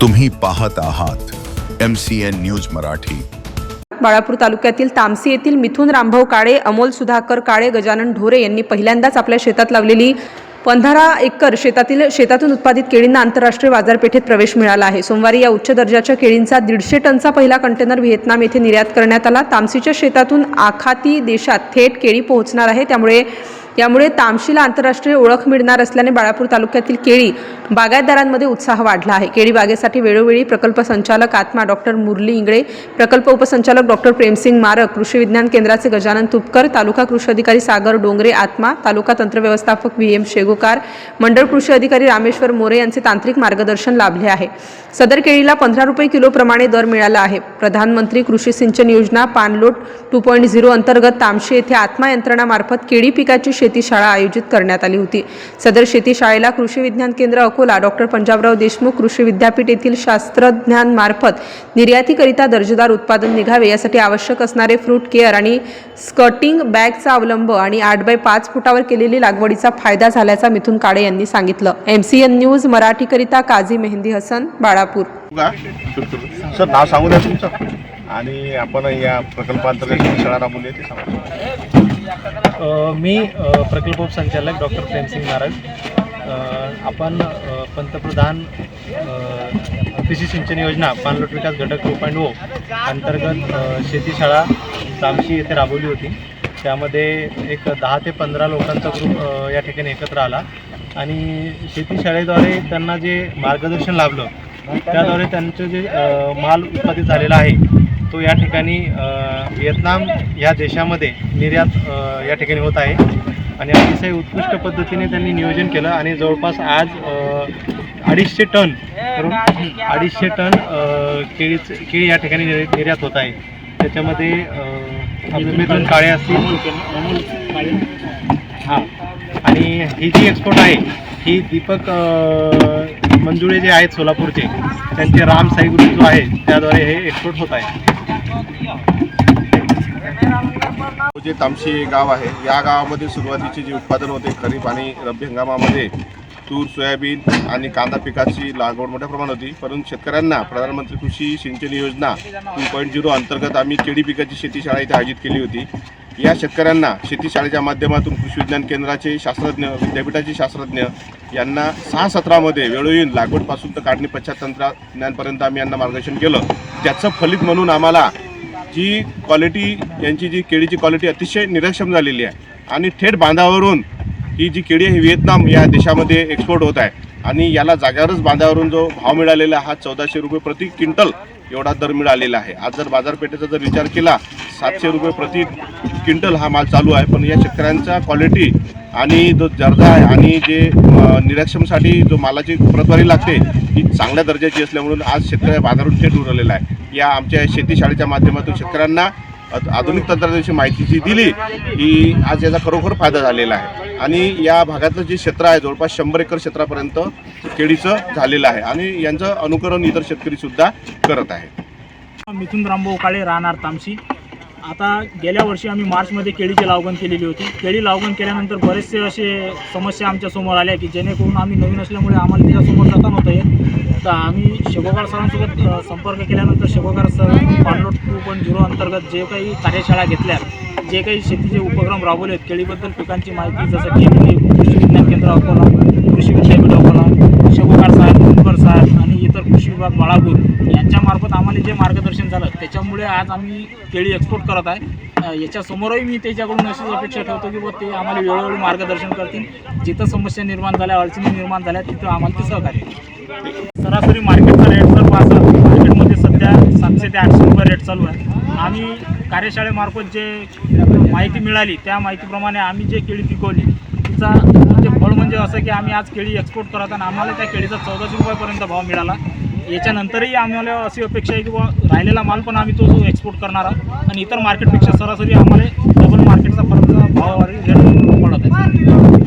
तुम्ही पाहत आहात M C N news Marathi. Balapur तालुक्यातील तामसी येथील मिथुन रामभाऊ काळे अमोल सुधाकर काळे गजानन ढोरे यांनी पहिल्यांदाच आपल्या शेतात लावलेली पंधरा एकर शेतातील शेतातून उत्पादित केळींना आंतरराष्ट्रीय बाजारपेठेत प्रवेश मिळाला आहे. सोमवारी या उच्च दर्जाच्या केळींचा दीडशे टनचा पहिला कंटेनर व्हिएतनाम येथे निर्यात करण्यात आला. तामसीच्या शेतातून आखाती देशात थेट केळी पोहोचणार आहे. त्यामुळे यामुळे तामशीला आंतरराष्ट्रीय ओळख मिळणार असल्याने बाळापूर तालुक्यातील केळी बागायतदारांमध्ये उत्साह वाढला आहे. केळी बागेसाठी वेळोवेळी प्रकल्प संचालक आत्मा डॉक्टर मुरली इंगळे प्रकल्प उपसंचालक डॉक्टर प्रेमसिंग मारक कृषी विज्ञान केंद्राचे गजानन तुपकर तालुका कृषी अधिकारी सागर डोंगरे आत्मा तालुका तंत्र व्यवस्थापक व्ही. एम. शेगोकार मंडळ कृषी अधिकारी रामेश्वर मोरे यांचे तांत्रिक मार्गदर्शन लाभले आहे. सदर केळीला पंधरा रुपये किलोप्रमाणे दर मिळाला आहे. प्रधानमंत्री कृषी सिंचन योजना पानलोट टू पॉईंट झिरो अंतर्गत तामशे येथे आत्मा यंत्रणामार्फत केळी पिकाची शेती शाळा आयोजित करण्यात आली होती. सदर शेती शाळेला कृषी विज्ञान केंद्र अकोला डॉक्टर पंजाबराव देशमुख कृषी विद्यापीठ येथील शास्त्रज्ञांमार्फत निर्यातीकरिता दर्जेदार उत्पादन निघावे यासाठी आवश्यक असणारे फ्रूट केअर आणि स्कटिंग बॅगचा अवलंब आणि आठ बाय पाच फुटावर केलेली लागवडीचा फायदा झाल्याचा मिथुन काळे यांनी सांगितलं. एम सी एन न्यूज मराठीकरिता काझी मेहंदी हसन बाळापूर. सर नाव सांगू द्या तुमचं. आणि आपण या प्रकल्पांतर्गत शाळा राबवली ते सांगू मी प्रकल्प उपसंचालक डॉक्टर प्रेमसिंग महाराज आपण पंतप्रधान कृषी सिंचन योजना पाणलोट विकास घटक टू पॉईंट ओ अंतर्गत शेतीशाळा तामशी येथे राबवली होती. त्यामध्ये एक दहा ते पंधरा लोकांचा ग्रुप या ठिकाणी एकत्र आला. आणि शेतीशाळेद्वारे त्यांना जे मार्गदर्शन लाभलं त्याद्वारे त्यांचं जे माल उत्पादित झालेला आहे तो या ठिकाणी व्हिएतनाम या देशामध्ये निर्यात या ठिकाणी होत आहे. आणि अतिशय उत्कृष्ट पद्धतीने त्यांनी नियोजन केलं आणि जवळपास आज अडीचशे टन अडीचशे टन अ, केळीच केळी या ठिकाणी निर्यात होत आहे. त्याच्यामध्ये आपले मिथून काळे असतील. हां. आणि ही जी एक्सपोर्ट आहे ही दीपक मंजुळे जे आहेत सोलापूरचे त्यांचे राम साईगुरु जो आहे त्याद्वारे हे एक्सपोर्ट होत आहे. जे तामशी गाव आहे. या गावामध्ये सुरुवातीचे जे उत्पादन होते खरीप आणि रब्बी हंगामामध्ये तूर सोयाबीन आणि कांदा पिकाची लागवड मोठ्या प्रमाणात होती. परंतु शेतकऱ्यांना प्रधानमंत्री कृषी सिंचन योजना टू पॉईंट झिरो अंतर्गत आम्ही केळी पिकाची शेती शाळा इथे आयोजित केली होती. या शेतकऱ्यांना शेती शाळेच्या माध्यमातून कृषी विज्ञान केंद्राचे शास्त्रज्ञ विद्यापीठाचे शास्त्रज्ञ यांना सहा सत्रामध्ये वेळोवेळी लागवडपासून तर काढणी पश्चात तंत्रज्ञानपर्यंत आम्ही यांना मार्गदर्शन केलं. त्याचं फलित म्हणून आम्हाला जी क्वालिटी यांची जी केळीची क्वालिटी अतिशय निरक्षम झालेली आहे. आणि थेट बांधावरून ही जी केळी आहे व्हिएतनाम या देशामध्ये एक्सपोर्ट होत आहे. आणि याला जाग्यावरच बांधावरून जो भाव मिळालेला हा चौदाशे रुपये प्रति क्विंटल एवढा दर मिळालेला आहे. आज जर बाजारपेठेचा जर विचार केला सातशे रुपये प्रति क्विंटल हा माल चालू आहे. पण या शेतकऱ्यांचा क्वालिटी आणि जो दर्जा आहे आणि जे अ, जो मालाची प्रतवारी लागते ही चांगल्या दर्जाची असल्यामुळे आज शेतकऱ्या बाजारून थेट उरलेला आहे. या आमच्या शेती शाळेच्या माध्यमातून शेतकऱ्यांना आधुनिक तंत्रज्ञानाची माहिती जी दिली ही आज याचा खरोखर फायदा झालेला आहे. आणि या भागातलं जे क्षेत्र आहे जवळपास शंभर एकर क्षेत्रापर्यंत केळीचं झालेलं आहे. आणि यांचं अनुकरण इतर शेतकरी सुद्धा करत आहे मिथुन रामभाऊ काळे राहणार तामशी. आता गेल्या वर्षी आम्ही मार्चमध्ये केळीची लागवण केलेली होती. केळी लागवण केल्यानंतर बरेचसे असे समस्या आमच्यासमोर आल्या की जेणेकरून आम्ही नवीन असल्यामुळे आम्हाला त्याच्यासमोर जाता नव्हतं येत. तर आम्ही शेगोगार सरांसोबत संपर्क केल्यानंतर शेगोगार सर पाणलोट टू पॉईंट झिरो अंतर्गत जे काही कार्यशाळा घेतल्या जे काही शेतीचे उपक्रम राबवले आहेत केळीबद्दल पिकांची माहिती जसं की कृषी विज्ञान केंद्र अकोला कृषी विद्यापीठ अकोला शेगोगार सर कुंकर साहेब आणि इतर कृषी विभाग बाळापूर यांच्यामार्फत आम्हाला जे मार्गदर्शन झालं त्याच्यामुळे आज आम्ही केळी एक्सपोर्ट करत आहे. याच्यासमोरही मी त्याच्याकडून अशीच अपेक्षा ठेवतो की बुवा ते आम्हाला वेळोवेळी मार्गदर्शन करतील. जिथं समस्या निर्माण झाल्या अडचणी निर्माण झाल्या तिथं आम्हाला ते सहकार्य सरासरी मार्केटचा रेट जर पाहता मार्केटमध्ये सध्या सातशे ते आठशे रुपये रेट चालू आहे. आम्ही कार्यशाळेमार्फत जे माहिती मिळाली त्या माहितीप्रमाणे आम्ही जे केळी पिकवली तिचा म्हणजे फळ म्हणजे असं की आम्ही आज केळी एक्सपोर्ट करत आणि आम्हाला त्या केळीचा चौदाशे रुपयापर्यंत भाव मिळाला. याच्यानंतरही आम्हाला अशी अपेक्षा आहे की बा राहिलेला माल पण आम्ही तो एक्सपोर्ट करणार आहोत. आणि इतर मार्केटपेक्षा सरासरी आम्हाला डबल मार्केटचा फरक भावावर पडत आहे.